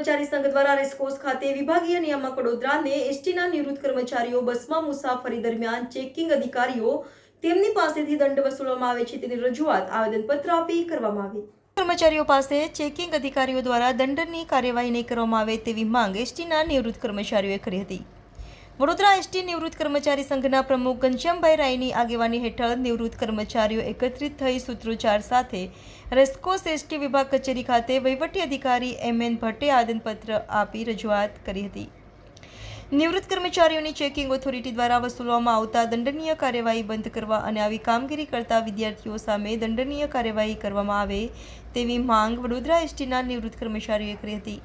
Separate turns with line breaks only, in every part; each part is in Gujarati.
કર્મચારી સંઘ દ્વારા રેસકોર્સ ખાતે વિભાગીય નિયામક વડોદરાને એસટીના નિવૃત્ત કર્મચારીઓ, બસમાં મુસાફરી દરમિયાન ચેકિંગ અધિકારીઓ તેમની પાસેથી દંડ વસૂલવામાં આવે છે તેની રજૂઆત આવેદનપત્ર આપી કરવામાં આવી. કર્મચારીઓ પાસે ચેકિંગ અધિકારીઓ દ્વારા દંડની કાર્યવાહી નહીં કરવામાં આવે તેવી માંગ એસટીના નિવૃત્ત કર્મચારીઓએ કરી હતી. વડોદરા એસટી નિવૃત્ત કર્મચારી સંઘના પ્રમુખ ઘનશ્યામભાઈ રાયની આગેવાની હેઠળ નિવૃત્ત કર્મચારીઓ એકત્રિત થઈ સૂત્રોચ્ચાર સાથે રેસ્કોસ એસટી વિભાગ કચેરી ખાતે વહીવટી અધિકારી એમ એન ભટ્ટે આદનપત્ર આપી રજૂઆત કરી હતી. નિવૃત્ત કર્મચારીઓની ચેકિંગ ઓથોરિટી દ્વારા વસૂલવામાં આવતા દંડનીય કાર્યવાહી બંધ કરવા અને આવી કામગીરી કરતા વિદ્યાર્થીઓ સામે દંડનીય કાર્યવાહી કરવામાં આવે તેવી માંગ વડોદરા એસટીના નિવૃત્ત કર્મચારીઓએ કરી હતી.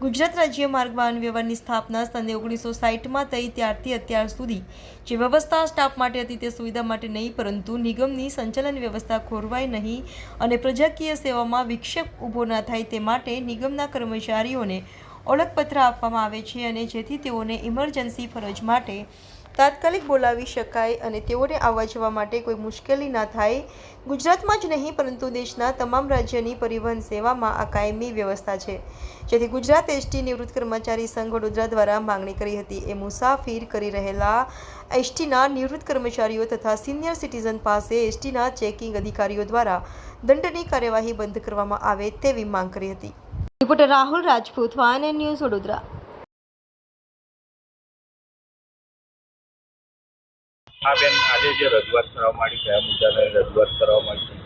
ગુજરાત રાજ્ય માર્ગ વાહન વ્યવહારની સ્થાપના સને ઓગણીસો સાહીઠમાં થઈ ત્યારથી અત્યાર સુધી. જે વ્યવસ્થા સ્ટાફ માટે હતી તે સુવિધા માટે નહીં, પરંતુ નિગમની સંચાલન વ્યવસ્થા ખોરવાય નહીં અને પ્રજાકીય સેવામાં વિક્ષેપ ઊભો ન થાય તે માટે નિગમના કર્મચારીઓને ઓળખપત્ર આપવામાં આવે છે અને જેથી તેઓને ઇમરજન્સી ફરજ માટે તાત્કાલિક બોલાવી શકાય અને તેઓને આવવા જવા માટે કોઈ મુશ્કેલી ના થાય. ગુજરાતમાં જ નહીં, પરંતુ દેશના તમામ રાજ્યની પરિવહન સેવામાં આ કાયમી વ્યવસ્થા છે. જેથી ગુજરાત એસટી નિવૃત્ત કર્મચારી સંઘ વડોદરા દ્વારા માંગણી કરી હતી. એ મુસાફિર કરી રહેલા એસટીના નિવૃત્ત કર્મચારીઓ તથા સિનિયર સિટીઝન પાસે એસટીના ચેકિંગ અધિકારીઓ દ્વારા દંડની કાર્યવાહી બંધ કરવામાં આવે તેવી માંગ કરી હતી. રિપોર્ટર રાહુલ રાજપૂત વાન ન્યૂઝ વડોદરા.
હા બેન આજે જે રજૂઆત કરવા માંડી કયા મુદ્દાને રજૂઆત કરવા માંડી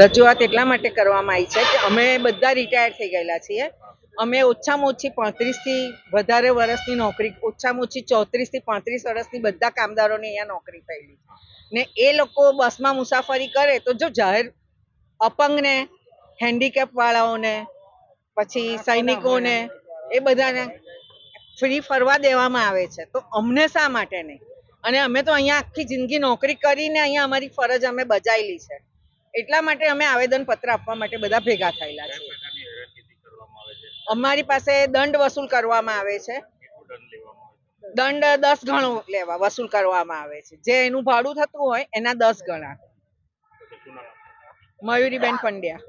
રજૂઆત એટલા માટે કરવામાં આવી છે કે અમે બધા રિટાયર થઈ ગયેલા છીએ. અમે ઓછામાં ઓછી પાંત્રીસથી વધારે વર્ષની નોકરી ઓછામાં ઓછી ચોત્રીસથી પાંત્રીસ વર્ષની બધા કામદારોને અહીંયા નોકરી થયેલી ને એ લોકો બસમાં મુસાફરી કરે તો જો જાહેર અપંગને હેન્ડીકેપ વાળાઓને પછી સૈનિકોને એ બધાને ફ્રી ફરવા દેવામાં આવે છે. તો અમને શા માટે નહીં? અને અમે તો અહીંયા આખી જિંદગી નોકરી કરીને અહીંયા અમારી ફરજ અમે બજાયેલી છે. એટલા માટે અમે આવેદન પત્ર આપવા માટે બધા ભેગા થયેલા છીએ. અમારી પાસે દંડ વસૂલ કરવામાં આવે છે.
દંડ
દસ ગણો લેવા વસૂલ કરવામાં આવે છે. જે એનું ભાડું થતું હોય એના દસ ગણા. મયુરીબેન પંડ્યા.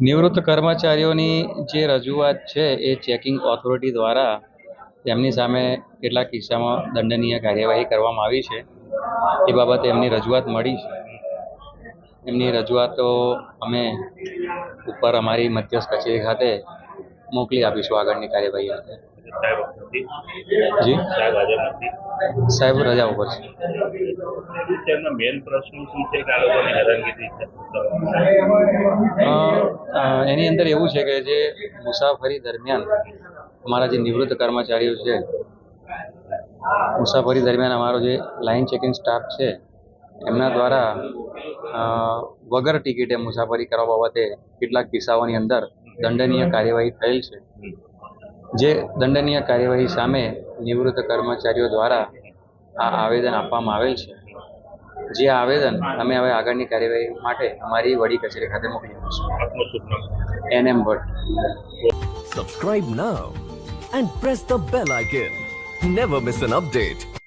નિવૃત્ત કર્મચારીઓની જે રજૂઆત છે એ ચેકિંગ ઓથોરિટી દ્વારા તેમની સામે કેટલાક કિસ્સામાં દંડનીય કાર્યવાહી કરવામાં આવી છે. એ બાબતે એમની રજૂઆત મળી છે. એમની રજૂઆતો અમે ઉપર અમારી મધ્યસ્થ કચેરી ખાતે મોકલી આપીશું આગળની કાર્યવાહી માટે
સાહેબ નથી
જી?
સાહેબ હાજર નથી
સાહેબ રજા ઉપર છે.
એમનો મેઇન પ્રશ્ન શું છે કે આ લોકોની
અ, એની અંદર એવું છે કે જે મુસાફરી દરમિયાન અમારા જે નિવૃત્ત કર્મચારીઓ છે મુસાફરી દરમિયાન અમારો જે લાઇન ચેકિંગ સ્ટાફ છે એમના દ્વારા વગર ટિકિટે મુસાફરી કરવા બાબતે કેટલાક કિસ્સાઓની અંદર દંડનીય કાર્યવાહી થયેલ છે. જે દંડનીય કાર્યવાહી સામે નિવૃત્ત કર્મચારીઓ દ્વારા આ આવેદન આપવામાં આવેલ છે. જે આવેદન અમે હવે આગળની કાર્યવાહી માટે અમારી વડી કચેરી ખાતે મોકલી
શુભ
N M Bhatt
subscribe now and press the bell icon never miss an update.